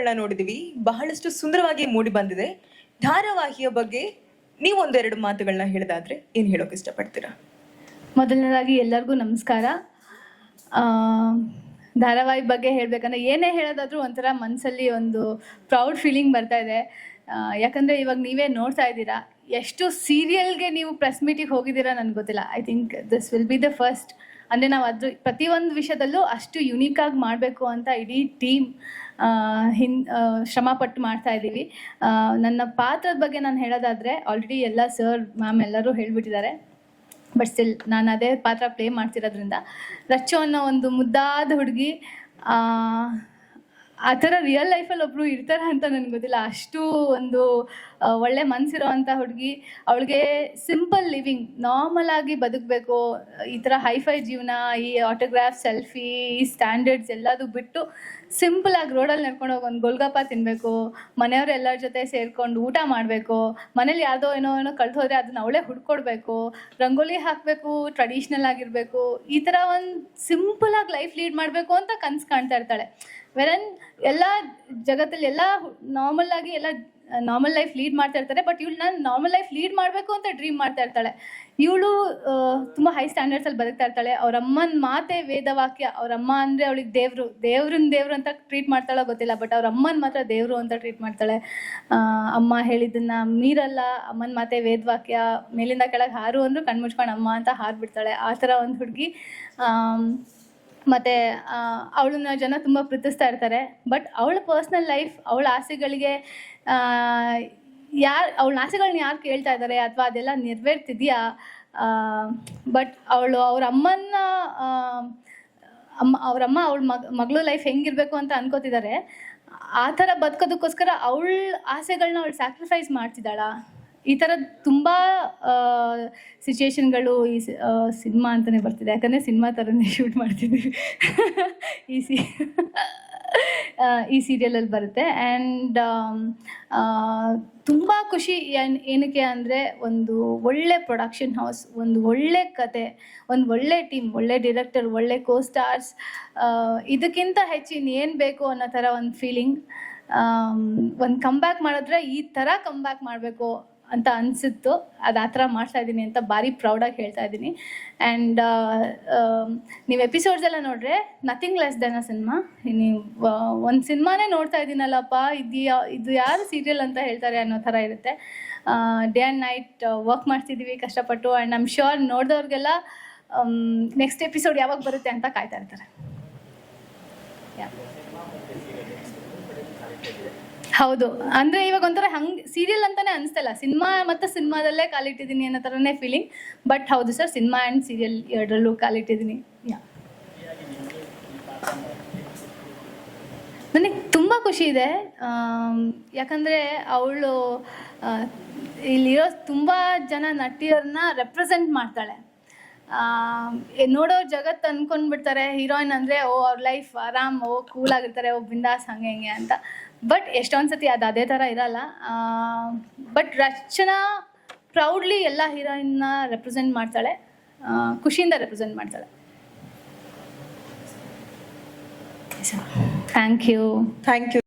ಎಪಿಸೋಡ್ಗಳನ್ನ ನೋಡಿದೀವಿ. ಬಹಳಷ್ಟು ಸುಂದರವಾಗಿ ಮೂಡಿ ಬಂದಿದೆ. ಧಾರಾವಾಹಿಯ ಬಗ್ಗೆ ನೀವು ಒಂದೆರಡು ಮಾತುಗಳನ್ನ ಹೇಳಿದಾದ್ರೆ ಏನ್ ಹೇಳೋಕೆ ಇಷ್ಟಪಡ್ತೀರಾ? ಮೊದಲನೇದಾಗಿ ಎಲ್ಲರಿಗೂ ನಮಸ್ಕಾರ. ಧಾರಾವಾಹಿ ಬಗ್ಗೆ ಹೇಳಬೇಕಂದ್ರೆ ಏನೇ ಹೇಳೋದಾದ್ರೂ ಒಂಥರ ಮನಸ್ಸಲ್ಲಿ ಒಂದು ಪ್ರೌಡ್ ಫೀಲಿಂಗ್ ಬರ್ತಾ ಇದೆ. ಯಾಕಂದ್ರೆ ಇವಾಗ ನೀವೇ ನೋಡ್ತಾ ಇದ್ದೀರಾ. ಎಷ್ಟು ಸೀರಿಯಲ್ಗೆ ನೀವು ಪ್ರೆಸ್ ಮೀಟಿಗೆ ಹೋಗಿದ್ದೀರಾ ನನಗೆ ಗೊತ್ತಿಲ್ಲ. I think this will be the first ಅಂದರೆ ನಾವು ಅದ್ರ ಪ್ರತಿಯೊಂದು ವಿಷಯದಲ್ಲೂ ಅಷ್ಟು ಯುನೀಕಾಗಿ ಮಾಡಬೇಕು ಅಂತ ಇಡೀ ಟೀಮ್ ಹಿನ್ ಶ್ರಮಪಟ್ಟು ಮಾಡ್ತಾ ಇದ್ದೀವಿ. ನನ್ನ ಪಾತ್ರದ ಬಗ್ಗೆ ನಾನು ಹೇಳೋದಾದರೆ ಆಲ್ರೆಡಿ ಎಲ್ಲ ಸರ್ ಮ್ಯಾಮ್ ಎಲ್ಲರೂ ಹೇಳ್ಬಿಟ್ಟಿದ್ದಾರೆ. ಬಟ್ ಸ್ಟಿಲ್ ನಾನು ಅದೇ ಪಾತ್ರ ಪ್ಲೇ ಮಾಡ್ತಿರೋದ್ರಿಂದ ರಚ್ಚು ಅನ್ನೋ ಒಂದು ಮುದ್ದಾದ ಹುಡುಗಿ, ಆ ಥರ ರಿಯಲ್ ಲೈಫಲ್ಲಿ ಒಬ್ಬರು ಇರ್ತಾರೆ ಅಂತ ನನಗೆ ಗೊತ್ತಿಲ್ಲ. ಅಷ್ಟು ಒಂದು ಒಳ್ಳೆ ಮನ್ಸಿರೋವಂಥ ಹುಡುಗಿ, ಅವಳಿಗೆ ಸಿಂಪಲ್ ಲಿವಿಂಗ್ ನಾರ್ಮಲ್ ಆಗಿ ಬದುಕಬೇಕು. ಈ ಥರ ಹೈಫೈ ಜೀವನ, ಈ ಆಟೋಗ್ರಾಫ್ ಸೆಲ್ಫಿ ಈ ಸ್ಟ್ಯಾಂಡರ್ಡ್ಸ್ ಎಲ್ಲದು ಬಿಟ್ಟು ಸಿಂಪಲ್ ಆಗಿ ರೋಡಲ್ಲಿ ನಡ್ಕೊಂಡು ಹೋಗಿ ಒಂದು ಗೋಲ್ಗಪ್ಪ ತಿನ್ನಬೇಕು ಮನೆಯವ್ರ ಎಲ್ಲರ ಜೊತೆ ಸೇರ್ಕೊಂಡು ಊಟ ಮಾಡಬೇಕು, ಮನೇಲಿ ಯಾವುದೋ ಏನೋ ಏನೋ ಕಳೆದು ಹೋದರೆ ಅದನ್ನ ಅವಳೇ ಹುಡ್ಕೊಡ್ಬೇಕು, ರಂಗೋಲಿ ಹಾಕಬೇಕು ಟ್ರೆಡಿಷ್ನಲ್ ಆಗಿರಬೇಕು, ಈ ಥರ ಒಂದು ಸಿಂಪಲ್ ಆಗಿ ಲೈಫ್ ಲೀಡ್ ಮಾಡಬೇಕು ಅಂತ ಕನ್ಸು ಕಾಣ್ತಾ ಇರ್ತಾಳೆ. ವೆರನ್ ಎಲ್ಲ ಜಗತ್ತಲ್ಲಿ ಎಲ್ಲ ನಾರ್ಮಲ್ ಆಗಿ ಎಲ್ಲ ನಾರ್ಮಲ್ ಲೈಫ್ ಲೀಡ್ ಮಾಡ್ತಾ ಇರ್ತಾರೆ, ಬಟ್ ಇವಳು ನಾನು ನಾರ್ಮಲ್ ಲೈಫ್ ಲೀಡ್ ಮಾಡಬೇಕು ಅಂತ ಡ್ರೀಮ್ ಮಾಡ್ತಾ ಇರ್ತಾಳೆ. ಇವಳು ತುಂಬ ಹೈ ಸ್ಟ್ಯಾಂಡರ್ಡ್ಸಲ್ಲಿ ಬದುಕ್ತಾ ಇರ್ತಾಳೆ. ಅವ್ರ ಅಮ್ಮನ ಮಾತೆ ವೇದವಾಕ್ಯ ಅವ್ರ ಅಮ್ಮ ಅಂದರೆ ಅವಳಿಗೆ ದೇವರು ದೇವ್ರನ್ನ ದೇವ್ರು ಅಂತ ಟ್ರೀಟ್ ಮಾಡ್ತಾಳೋ ಗೊತ್ತಿಲ್ಲ ಬಟ್ ಅವ್ರ ಅಮ್ಮನ ಮಾತ್ರ ದೇವರು ಅಂತ ಟ್ರೀಟ್ ಮಾಡ್ತಾಳೆ. ಅಮ್ಮ ಹೇಳಿದ್ದನ್ನ ಮೀರಲ್ಲ, ಅಮ್ಮನ ಮಾತೆ ವೇದವಾಕ್ಯ ಮೇಲಿಂದ ಕೆಳಗೆ ಹಾರು ಅಂದ್ರು ಕಣ್ಮುಚ್ಕೊಂಡು ಅಮ್ಮ ಅಂತ ಹಾರ್ಬಿಡ್ತಾಳೆ. ಆ ಥರ ಒಂದು ಹುಡುಗಿ. ಮತ್ತು ಅವಳನ್ನ ಜನ ತುಂಬ ಪ್ರೀತಿಸ್ತಾ ಇರ್ತಾರೆ. ಬಟ್ ಅವಳ ಪರ್ಸ್ನಲ್ ಲೈಫ್ ಅವಳ ಆಸೆಗಳಿಗೆ ಯಾರು, ಅವಳ ಆಸೆಗಳನ್ನ ಯಾರು ಕೇಳ್ತಾ ಇದ್ದಾರೆ ಅಥವಾ ಅದೆಲ್ಲ ನೆರವೇರ್ತಿದೆಯಾ? ಬಟ್ ಅವಳು ಅವ್ರ ಅಮ್ಮನ ಅಮ್ಮ ಅವರಮ್ಮ ಅವಳ ಮಗ, ಮಗಳು ಲೈಫ್ ಹೆಂಗಿರಬೇಕು ಅಂತ ಅನ್ಕೋತಿದ್ದಾರೆ ಆ ಥರ ಬದುಕೋದಕ್ಕೋಸ್ಕರ ಅವಳ ಆಸೆಗಳನ್ನ ಅವಳು ಸ್ಯಾಕ್ರಿಫೈಸ್ ಮಾಡ್ತಿದ್ದಾಳ? ಈ ಥರದ್ದು ತುಂಬ ಸಿಚುಯೇಷನ್ಗಳು ಈ ಸಿನಿಮಾ ಅಂತಲೇ ಬರ್ತಿದೆ. ಯಾಕಂದರೆ ಸಿನಿಮಾ ಥರನೇ ಶೂಟ್ ಮಾಡ್ತಿದ್ದೀವಿ. ಈ ಸಿ ಈ ಸೀರಿಯಲಲ್ಲಿ ಬರುತ್ತೆ. ಆ್ಯಂಡ್ ತುಂಬ ಖುಷಿ ಏನು, ಏನಕ್ಕೆ ಅಂದರೆ ಒಂದು ಒಳ್ಳೆ ಪ್ರೊಡಕ್ಷನ್ ಹೌಸ್ ಒಂದು ಒಳ್ಳೆ ಕತೆ, ಒಂದು ಒಳ್ಳೆ ಟೀಮ್ ಒಳ್ಳೆ ಡಿರೆಕ್ಟರ್ ಒಳ್ಳೆ ಕೋ ಸ್ಟಾರ್ಸ್ ಇದಕ್ಕಿಂತ ಹೆಚ್ಚು ಏನು ಬೇಕು ಅನ್ನೋ ಥರ ಒಂದು ಫೀಲಿಂಗ್ ಒಂದು ಕಮ್ಬ್ಯಾಕ್ ಮಾಡಿದ್ರೆ ಈ ಥರ ಕಮ್ಬ್ಯಾಕ್ ಮಾಡಬೇಕು ಅಂತ ಅನಿಸಿತ್ತು. ಅದು ಆ ಥರ ಮಾಡ್ತಾ ಇದ್ದೀನಿ ಅಂತ ಭಾರಿ ಪ್ರೌಡಾಗಿ ಹೇಳ್ತಾ ಇದ್ದೀನಿ. ಆ್ಯಂಡ್ ನೀವು ಎಪಿಸೋಡ್ಸ್ ಎಲ್ಲ ನೋಡ್ರೆ nothing less than a cinema ನೀವು ಒಂದು ಸಿನಿಮಾನೇ ನೋಡ್ತಾ ಇದ್ದೀನಲ್ಲಪ್ಪ, ಇದು ಇದು ಯಾರು ಸೀರಿಯಲ್ ಅಂತ ಹೇಳ್ತಾರೆ ಅನ್ನೋ ಥರ ಇರುತ್ತೆ. ಡೇ ಆ್ಯಂಡ್ ನೈಟ್ ವರ್ಕ್ ಮಾಡ್ತಿದ್ದೀವಿ ಕಷ್ಟಪಟ್ಟು ಆ್ಯಂಡ್ ಐಮ್ ಶ್ಯೂರ್ ನೋಡಿದವ್ರಿಗೆಲ್ಲ ನೆಕ್ಸ್ಟ್ ಎಪಿಸೋಡ್ ಯಾವಾಗ ಬರುತ್ತೆ ಅಂತ ಕಾಯ್ತಾ ಇರ್ತಾರೆ. ಹೌದು. ಅಂದ್ರೆ ಇವಾಗ ಒಂಥರ ಹಂಗ್ ಸೀರಿಯಲ್ ಅಂತಾನೆ ಅನ್ಸ್ತಲ್ಲ ಸಿನಿಮಾ ಮತ್ತೆ ಸಿನಿಮಾದಲ್ಲೇ ಕಾಲಿಟ್ಟಿದ್ದೀನಿ ಅನ್ನೋ ತರನೇ ಫೀಲಿಂಗ್ ಬಟ್ ಹೌದು ಸರ್ ಸಿನಿಮಾ ಅಂಡ್ ಸೀರಿಯಲ್ ಎರಡರಲ್ಲೂ ಕಾಲಿಟ್ಟಿದ್ದೀನಿ. ನನಗೆ ತುಂಬ ಖುಷಿ ಇದೆ. ಯಾಕಂದರೆ ಅವಳು ಇಲ್ಲಿರೋ ತುಂಬ ಜನ ನಟಿಯರನ್ನ ರೆಪ್ರೆಸೆಂಟ್ ಮಾಡ್ತಾಳೆ. ಆಮ್, ಏ- ನೋಡೋ ಜಗತ್ತು ಅನ್ಕೊಂಡ್ಬಿಡ್ತಾರೆ ಹೀರೋಯಿನ್ ಅಂದರೆ ಓ ಅವ್ರ ಲೈಫ್ ಆರಾಮ್ ಓ ಕೂಲ್ ಆಗಿರ್ತಾರೆ ಓ ಬಿಂದಾಸ್ ಹಂಗೆ ಹಿಂಗೆ ಅಂತ. ಬಟ್ ಎಷ್ಟೊಂದು ಸತಿ ಅದು ಅದೇ ಥರ ಇರಲ್ಲ. ಬಟ್ ರಚನಾ ಪ್ರೌಡ್ಲಿ ಎಲ್ಲ ಹೀರೋಯಿನ್ನ ರೆಪ್ರೆಸೆಂಟ್ ಮಾಡ್ತಾಳೆ. ಖುಷಿಯಿಂದ ರೆಪ್ರೆಸೆಂಟ್ ಮಾಡ್ತಾಳೆ. Thank you thank you